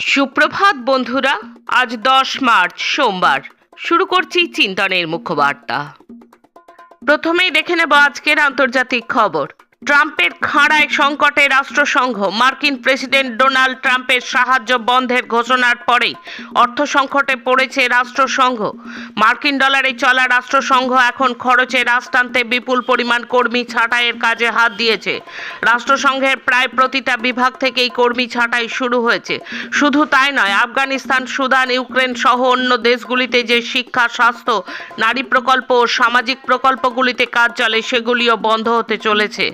সুপ্রভাত, বন্ধুরা। আজ দশ মার্চ, সোমবার। শুরু করছি চিন্তনের মুখ্যবার্তা। প্রথমেই দেখে নেব আজকের আন্তর্জাতিক খবর। ট্রাম্পের খাঁড়ায় সংকটে রাষ্ট্রসংঘ। মার্কিন প্রেসিডেন্ট ডোনাল্ড ট্রাম্পের সাহায্য বন্ধের ঘোষণার পরেই অর্থ সংকটে পড়েছে রাষ্ট্রসংঘ। মার্কিন ডলারে চলা রাষ্ট্রসংঘ এখন খরচে রাশ টানতে বিপুল পরিমাণ কর্মী ছাঁটাইয়ের কাজে হাত দিয়েছে। রাষ্ট্রসংঘের প্রায় প্রতিটা বিভাগ থেকেই কর্মী ছাঁটাই শুরু হয়েছে। শুধু তাই নয়, আফগানিস্তান, সুদান, ইউক্রেন সহ অন্য দেশগুলিতে যে শিক্ষা, স্বাস্থ্য, নারী প্রকল্প ও সামাজিক প্রকল্পগুলিতে কাজ চলে, সেগুলিও বন্ধ হতে চলেছে।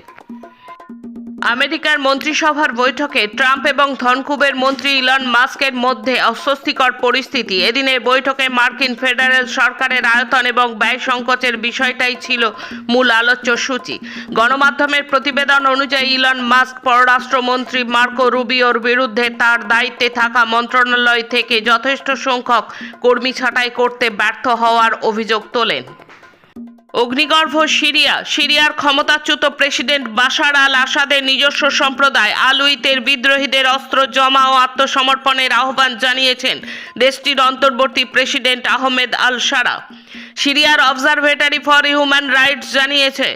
আমেরিকার মন্ত্রিসভার বৈঠকে ট্রাম্প এবং ধনকুবের মন্ত্রী ইলন মাস্কের মধ্যে অস্বস্তিকর পরিস্থিতি। এদিনের বৈঠকে মার্কিন ফেডারেল সরকারের আয়তন এবং ব্যয় সংকোচের বিষয়টাই ছিল মূল আলোচ্য সূচি। গণমাধ্যমের প্রতিবেদন অনুযায়ী ইলন মাস্ক পররাষ্ট্রমন্ত্রী মার্কো রুবিওর বিরুদ্ধে তার দায়িত্বে থাকা মন্ত্রণালয় থেকে যথেষ্ট সংখ্যক কর্মী ছাঁটাই করতে ব্যর্থ হওয়ার অভিযোগ তোলেন। অগ্নিগর্ভ সিরিয়া, সিরিয়ার ক্ষমতাচ্যুত প্রেসিডেন্ট বাশার আল আসাদের নিজস্ব সম্প্রদায় আলুইতের বিদ্রোহীদের অস্ত্র জমা ও আত্মসমর্পণের আহ্বান জানিয়েছেন দেশটির অন্তর্বর্তী প্রেসিডেন্ট আহমেদ আল সারা সিরিয়ার অবজারভেটরি ফর হিউম্যান রাইটস জানিয়েছে,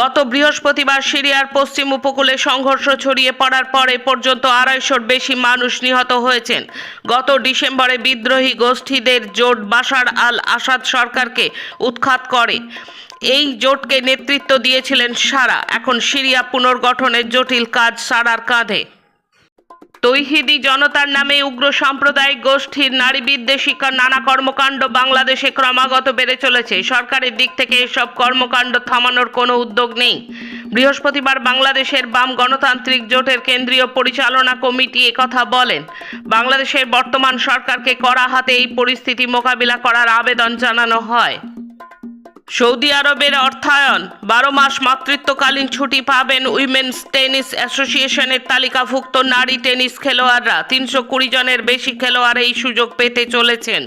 গত বৃহস্পতিবার সিরিয়ার পশ্চিম উপকূলে সংঘর্ষ ছড়িয়ে পড়ার পরে পর্যন্ত আড়াইশোর বেশি মানুষ নিহত হয়েছেন। গত ডিসেম্বরে বিদ্রোহী গোষ্ঠীদের জোট বাশার আল আসাদ সরকারকে উৎখাত করে। এই জোটকে নেতৃত্ব দিয়েছিলেন সারা। এখন সিরিয়া পুনর্গঠনের জটিল কাজ সারার কাঁধে। তৈহিদি জনতার নামে উগ্র সাম্প্রদায়িক গোষ্ঠীর নারী বিদ্বেষিকার নানা কর্মকাণ্ড বাংলাদেশে ক্রমাগত বেড়ে চলেছে। সরকারের দিক থেকে এসব কর্মকাণ্ড থামানোর কোনো উদ্যোগ নেই। বৃহস্পতিবার বাংলাদেশের বাম গণতান্ত্রিক জোটের কেন্দ্রীয় পরিচালনা কমিটি একথা বলেন। বাংলাদেশের বর্তমান সরকারকে কড়া হাতে এই পরিস্থিতি মোকাবিলা করার আবেদন জানানো হয়। সৌদি আরবের অর্থায়ন, বারো মাস মাতৃত্বকালীন ছুটি পাবেন উইমেন্স টেনিস অ্যাসোসিয়েশনের তালিকাভুক্ত নারী টেনিস খেলোয়াড়রা। তিনশো কুড়ি জনের বেশি খেলোয়াড় এই সুযোগ পেতে চলেছেন।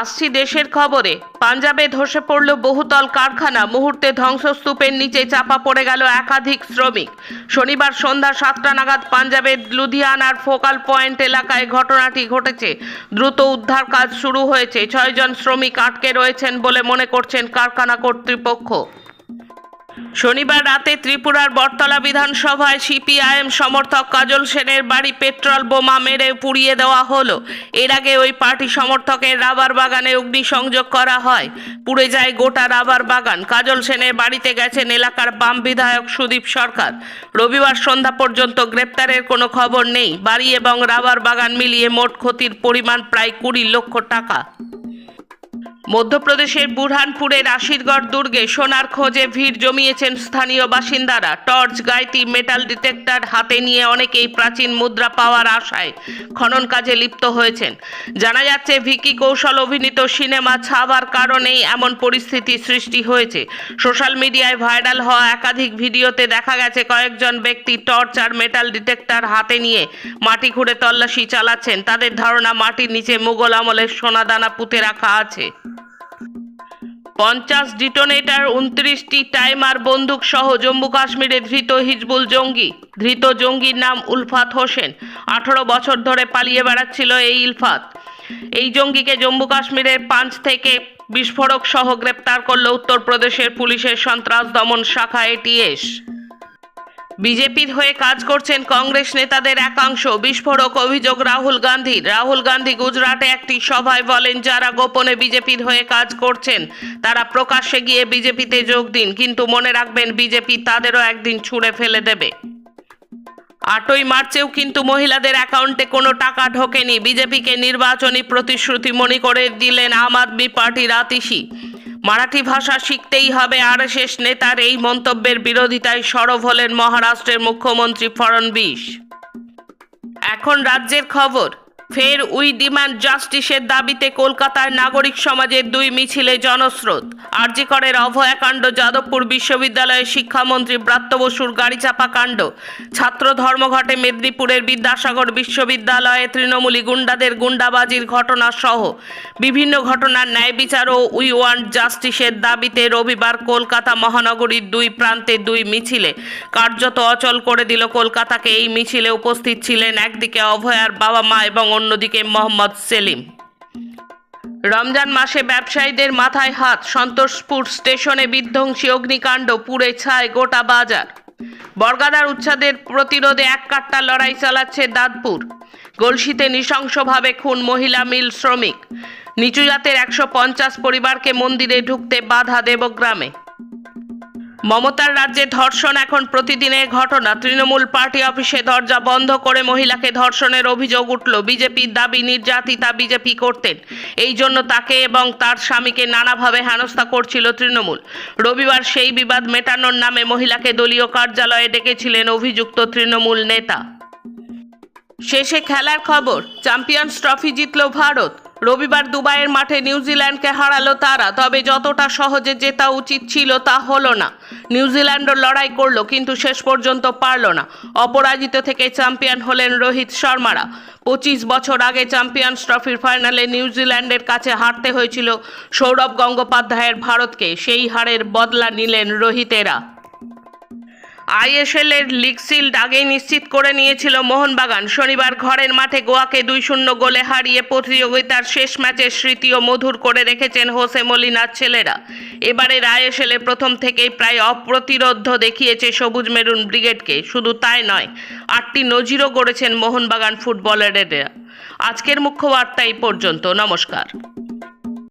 আসছি দেশের খবরে। পাঞ্জাবে ধসে পড়ল বহুতল কারখানা। মুহূর্তে ধ্বংসস্তূপের নিচে চাপা পড়ে গেল একাধিক শ্রমিক। শনিবার সন্ধ্যা সাতটা নাগাদ পাঞ্জাবের লুধিয়ানার ফোকাল পয়েন্ট এলাকায় ঘটনাটি ঘটেছে। দ্রুত উদ্ধার কাজ শুরু হয়েছে। ছয়জন শ্রমিক আটকে রয়েছেন বলে মনে করছেন কারখানা কর্তৃপক্ষ। শনিবার রাতে ত্রিপুরার বটতলা বিধানসভায় সিপিআইএম সমর্থক কাজল সেনের বাড়ি পেট্রোল বোমা মেরে পুড়িয়ে দেওয়া হলো। এর আগে ওই পার্টি সমর্থকের রাবার বাগানে অগ্নিসংযোগ করা হয়। পুড়ে যায় গোটা রাবার বাগান। কাজল সেনের বাড়িতে গেছেন এলাকার বাম বিধায়ক সুদীপ সরকার। রবিবার সন্ধ্যা পর্যন্ত গ্রেপ্তারের কোনো খবর নেই। বাড়ি এবং রাবার বাগান মিলিয়ে মোট ক্ষতির পরিমাণ প্রায় কুড়ি লক্ষ টাকা। মধ্যপ্রদেশের বুরহানপুরের আশিরগড় দুর্গে সোনার খোঁজে ভিড় জমিয়েছেন স্থানীয় বাসিন্দারা। টর্চ, গাইতি, মেটাল ডিটেক্টর হাতে নিয়ে অনেকেই প্রাচীন মুদ্রা পাওয়ার আশায় খনন কাজে লিপ্ত হয়েছেন। জানা যাচ্ছে, ভিকি কৌশল অভিনীত সিনেমা ছাবার কারণেই এমন পরিস্থিতি সৃষ্টি হয়েছে। সোশ্যাল মিডিয়ায় ভাইরাল হওয়া একাধিক ভিডিওতে দেখা গেছে, কয়েকজন ব্যক্তি টর্চ আর মেটাল ডিটেক্টর হাতে নিয়ে মাটি খুঁড়ে তল্লাশি চালাচ্ছেন। তাদের ধারণা, মাটির নিচে মুঘল আমলের সোনাদানা পুঁতে রাখা আছে। পঞ্চাশ ডিটোনেটার উনত্রিশটি টাইমার বন্দুক সহ জম্মু কাশ্মীরে ধৃত হিজবুল জঙ্গি। ধৃত জঙ্গির নাম উলফাত হোসেন। আঠারো বছর ধরে পালিয়ে বেড়াচ্ছিল এই ইলফাত। এই জঙ্গিকে জম্মু কাশ্মীরের পাঁচ থেকে বিস্ফোরক সহ গ্রেপ্তার করল উত্তরপ্রদেশের পুলিশের সন্ত্রাস দমন শাখা এটিএস। বিজেপির হয়ে কাজ করছেন কংগ্রেস নেতাদের একাংশ। বিস্ফোরক অভিযোগ রাহুল গান্ধীর। রাহুল গান্ধী গুজরাটে একটি সভায় বলেন, যারা গোপনে বিজেপির হয়ে কাজ করছেন, তারা প্রকাশ্যে গিয়ে বিজেপিতে যোগ দিন। কিন্তু মনে রাখবেন, বিজেপি তাদেরও একদিন ছুঁড়ে ফেলে দেবে। আটই মার্চেও কিন্তু মহিলাদের অ্যাকাউন্টে কোনো টাকা ঢোকেনি। বিজেপিকে নির্বাচনী প্রতিশ্রুতি মনে করে দিলেন আম আদমি পার্টির আতিশি। মারাঠি ভাষা শিখতেই হবে আর আরএসএস নেতার এই মন্তব্যের বিরোধিতায় সরব হলেন মহারাষ্ট্রের মুখ্যমন্ত্রী ফড়নবিশ। এখন রাজ্যের খবর। ফের উই ডিমান্ড জাস্টিসের দাবিতে কলকাতার নাগরিক সমাজের দুই মিছিলে জনস্রোত। আরজিকরের অভয়াকাণ্ড, যাদবপুর বিশ্ববিদ্যালয়ের শিক্ষামন্ত্রী ব্রাত্য বসুর গাড়ি চাপা কাণ্ড, ছাত্র ধর্মঘটে মেদিনীপুরের বিদ্যাসাগর বিশ্ববিদ্যালয়ে তৃণমূলী গুন্ডাদের গুন্ডাবাজির ঘটনা সহ বিভিন্ন ঘটনার ন্যায় বিচার ও উই ওয়ান্ট জাস্টিসের দাবিতে রবিবার কলকাতা মহানগরীর দুই প্রান্তে দুই মিছিলে কার্যত অচল করে দিল কলকাতাকে। এই মিছিলে উপস্থিত ছিলেন একদিকে অভয়ার বাবা মা এবং অন্যদিকে মোহাম্মদ সেলিম। রমজান মাসে ব্যবসায়ীদের মাথায় হাত, সন্তোষপুর স্টেশনে বিধ্বংসী অগ্নিকাণ্ড, পুড়ে ছায় গোটা বাজার। বর্গাদার উচ্ছেদের প্রতিরোধে এক কাট্টা লড়াই চালাচ্ছে দাঁতপুর। গলসিতে নৃশংসভাবে খুন মহিলা মিল শ্রমিক। নিচু জাতের একশো পঞ্চাশ পরিবারকে মন্দিরে ঢুকতে বাধা দেবগ্রামে। মমতার রাজ্যে ধর্ষণ এখন প্রতিদিনের ঘটনা। তৃণমূল পার্টি অফিসে দরজা বন্ধ করে মহিলাকে ধর্ষণের অভিযোগ উঠল। বিজেপির দাবি নির্যাতিতা বিজেপি করতেন। এই জন্য তাকে এবং তার স্বামীকে নানাভাবে হেনস্থা করছিল তৃণমূল। রবিবার সেই বিবাদ মেটানোর নামে মহিলাকে দলীয় কার্যালয়ে ডেকেছিলেন অভিযুক্ত তৃণমূল নেতা। শেষে খেলার খবর, চ্যাম্পিয়ন্স ট্রফি জিতল ভারত। রবিবার দুবাইয়ের মাঠে নিউজিল্যান্ডকে হারালো তারা, তবে যতটা সহজে জেতা উচিত ছিল তা হলো না। নিউজিল্যান্ডও লড়াই করল, কিন্তু শেষ পর্যন্ত পারল না। অপরাজিত থেকে চ্যাম্পিয়ন হলেন রোহিত শর্মারা। পঁচিশ বছর আগে চ্যাম্পিয়ন্স ট্রফির ফাইনালে নিউজিল্যান্ডের কাছে হারতে হয়েছিল সৌরভ গঙ্গোপাধ্যায়ের ভারতকে। সেই হারের বদলা নিলেন রোহিতেরা। আইএসএল এর লিগ সিল্ড আগেই নিশ্চিত করে নিয়েছিল মোহনবাগান। শনিবার ঘরের মাঠে গোয়াকে দুই শূন্য গোলে হারিয়ে প্রতিযোগিতার শেষ ম্যাচের স্মৃতিও মধুর করে রেখেছেন হোসে মলিনার ছেলেরা। এবারের আইএসএল এ প্রথম থেকেই প্রায় অপ্রতিরোধ্য দেখিয়েছে সবুজ মেরুন ব্রিগেডকে। শুধু তাই নয়, আটটি নজিরও গড়েছেন মোহনবাগান ফুটবলারেরা। আজকের মুখ্য বার্তা এই পর্যন্ত। নমস্কার।